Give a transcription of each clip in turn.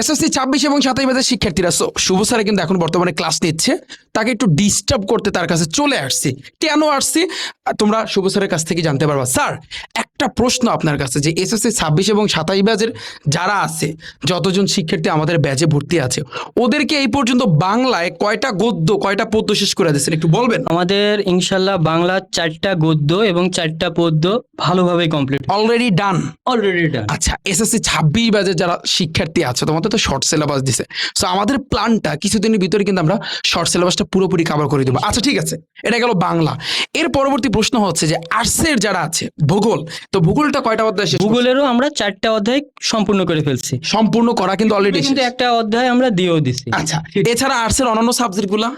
SSC ছাব্বিশ এবং সাতাশ বাজার শিক্ষার্থীরা শুভ স্যারে কিন্তু এখন বর্তমানে ক্লাস নিচ্ছে। তাকে একটু ডিস্টার্ব করতে তার কাছে চলে আসছি। কেন আসছি? তোমরা শুভ স্যারের কাছ থেকে জানতে পারবা। স্যার একটা প্রশ্ন আপনার কাছে যে এসএসসি ছাব্বিশ এবং সাতাশ ব্যাচের যারা আছে যতজন শিক্ষার্থী আমাদের ব্যাচে ভর্তি আছে ওদেরকে এই পর্যন্ত বাংলায় কয়টা গদ্য কয়টা পদ্য শেষ করে দিচ্ছেন একটু বলবেন? আমাদের ইনশাল্লাহ বাংলা চারটা গদ্য এবং চারটা পদ্য ভালোভাবে complete already done already done আচ্ছা এসএসসি ছাব্বিশ ব্যাচের যারা শিক্ষার্থী আছে তোমাদের তো শর্ট সিলেবাস দিছে। সো আমাদের প্ল্যানটা কিছুদিনের ভিতরে কিন্তু আমরা শর্ট সিলেবাসটা পুরোপুরি কভার করে দেবো। আচ্ছা ঠিক আছে এটা গেল বাংলা। এর পরবর্তী প্রশ্ন হচ্ছে যে আর্টসের যারা আছে ভূগোল তো ভূগোলটা কয়টা অধ্যায় শেষ ভূগোলেরও আমরা চারটা অধ্যায় সম্পূর্ণ করে ফেলছি। সম্পূর্ণ করা কিন্তু অলরেডি কিন্তু একটা অধ্যায় আমরা দিয়েও দিছি। আচ্ছা এছাড়া আর্টসের অন্যান্য সাবজেক্টগুলো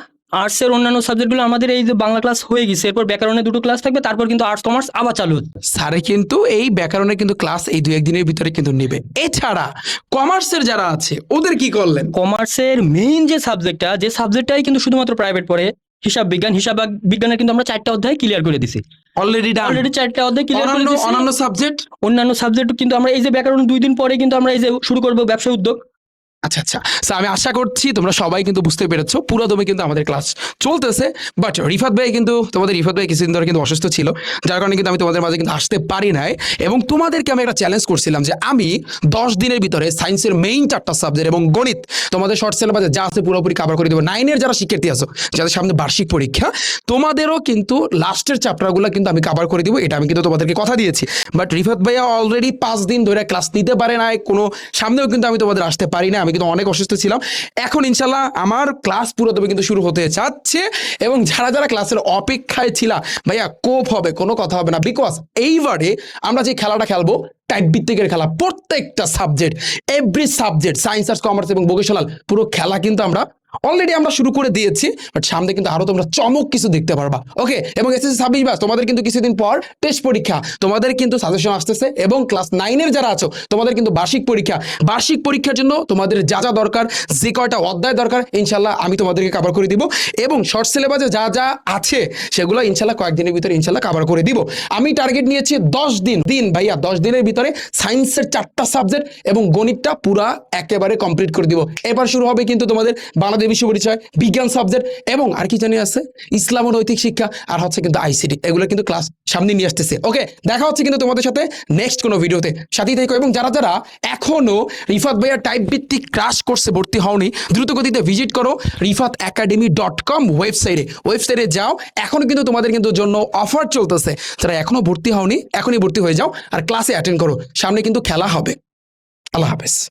আর্টস এর অন্যান্য সাবজেক্টগুলো আমাদের এই যে বাংলা ক্লাস হয়ে গেছে এরপর ব্যাকরণে দুটো ক্লাস থাকবে তারপর কিন্তু আর্টস কমার্স আবার চালু হচ্ছে। স্যারে কিন্তু এই ব্যাকরণে কিন্তু ক্লাস এই দু একদিনের ভিতরে কিন্তু নেবে। এছাড়া কমার্সের যারা আছে ওদের কি করলেন? কমার্সের মেইন যে সাবজেক্টটা যে সাবজেক্টটাই কিন্তু শুধুমাত্র প্রাইভেট পড়ে হিসাব বিজ্ঞান হিসাব বিজ্ঞানের কিন্তু আমরা চারটা অধ্যায় ক্লিয়ার করে দিছি। অলরেডি ডান অলরেডি চারটা অধ্যায় ক্লিয়ার করে অন্যান্য অন্যান্য সাবজেক্ট অন্যান্য সাবজেক্ট কিন্তু আমরা এই যে ব্যাকরণ দুই দিন পরে কিন্তু আমরা এই যে শুরু করব ব্যবসা উদ্যোগ। আচ্ছা আচ্ছা। So, আমি আশা করছি তোমরা সবাই কিন্তু বুঝতে পেরেছ। পুরো দমে কিন্তু আমাদের ক্লাস চলতেছে। বাট রিফাত ভাই কিন্তু তোমাদের রিফাত ভাই কিছুদিন ধরে কিন্তু অসুস্থ ছিল। যার কারণে কিন্তু আমি তোমাদের মাঝে কিন্তু আসতে পারি নাই। এবং তোমাদেরকে আমি একটা চ্যালেঞ্জ করছিলাম যে আমি দশ দিনের ভিতরে সায়েন্সের মেইন চারটা সাবজেক্ট এবং গণিত তোমাদের শর্ট সিলেবাসে যা আছে পুরোপুরি কভার করে দেবো। নাইনের যারা শিক্ষার্থী আছো যাদের সামনে বার্ষিক পরীক্ষা তোমাদেরও কিন্তু লাস্টের চ্যাপ্টারগুলো কিন্তু আমি কভার করে দিব। এটা আমি কিন্তু তোমাদেরকে কথা দিয়েছি। বাট রিফাত ভাইয়া অলরেডি পাঁচ দিন ধরে ক্লাস নিতে পারে না কোনো সামনেও কিন্তু আমি তোমাদের আসতে পারি না আমি কিন্তু অনেক অসুস্থ ছিলাম। এখন ইনশাল্লাহ আমার ক্লাস পুরো তবে কিন্তু শুরু হতে যাচ্ছে এবং যারা যারা ক্লাসের অপেক্ষায় ছিলা, ভাইয়া, কোপ হবে, কোনো কথা হবে না। বিকজ এইবারে আমরা যে খেলাটা খেলব টাইপ ভিত্তিকের খেলা, প্রত্যেকটা subject every subject science arts commerce এবং ভোকেশনাল পুরো খেলা কিন্তু আমরা অলরেডি আমরা শুরু করে দিয়েছি বাট সামনে কিন্তু আরও তোমরা চমক কিছু দেখতে পারবা। ওকে এবং এসএসসি ছাব্বিশ ব্যাস তোমাদের কিন্তু কিছুদিন পর টেস্ট পরীক্ষা। তোমাদের কিন্তু সাজেশন আসতেছে, এবং ক্লাস নাইনের যারা আছো, তোমাদের কিন্তু বার্ষিক পরীক্ষা। বার্ষিক পরীক্ষার জন্য তোমাদের যা যা দরকার, যে কয়টা অধ্যায় দরকার, ইনশাল্লাহ আমি তোমাদেরকে কভার করে দিব। এবং শর্ট সিলেবাসে যা যা আছে, সেগুলো ইনশাল্লাহ কয়েকদিনের ভিতরে ইনশাল্লাহ কভার করে দিব। আমি টার্গেট নিয়েছি দশ দিন। দিন ভাইয়া, দশ দিনের ভিতরে সায়েন্সের চারটা সাবজেক্ট এবং গণিতটা পুরা একেবারে কমপ্লিট করে দিব। এবার শুরু হবে কিন্তু তোমাদের বাংলাদেশ বিশ্ব পরিচয় বিজ্ঞান সাবজেক্ট এবং আর কি জানি আছে, ইসলাম ও নৈতিক শিক্ষা আর হচ্ছে কিন্তু আইসিটি এগুলো কিন্তু ক্লাস সামনে নিয়ে আসতেছে। ওকে দেখা হচ্ছে কিন্তু তোমাদের সাথে নেক্সট কোনো ভিডিওতে সাথেই থেকো এবং যারা যারা এখনও রিফাত ভাইয়া টাইপ ভিত্তিক ক্রাশ কোর্সে ভর্তি হওনি দ্রুত গতিতে ভিজিট করো রিফাত একাডেমি ডট কম ওয়েবসাইটে ওয়েবসাইটে যাও, এখনও কিন্তু তোমাদের কিন্তু জন্য অফার চলতেছে। যারা এখনও ভর্তি হওনি, এখনই ভর্তি হয়ে যাও আর ক্লাসে অ্যাটেন্ড করো। সামনে কিন্তু খেলা হবে। আল্লাহ হাফেজ।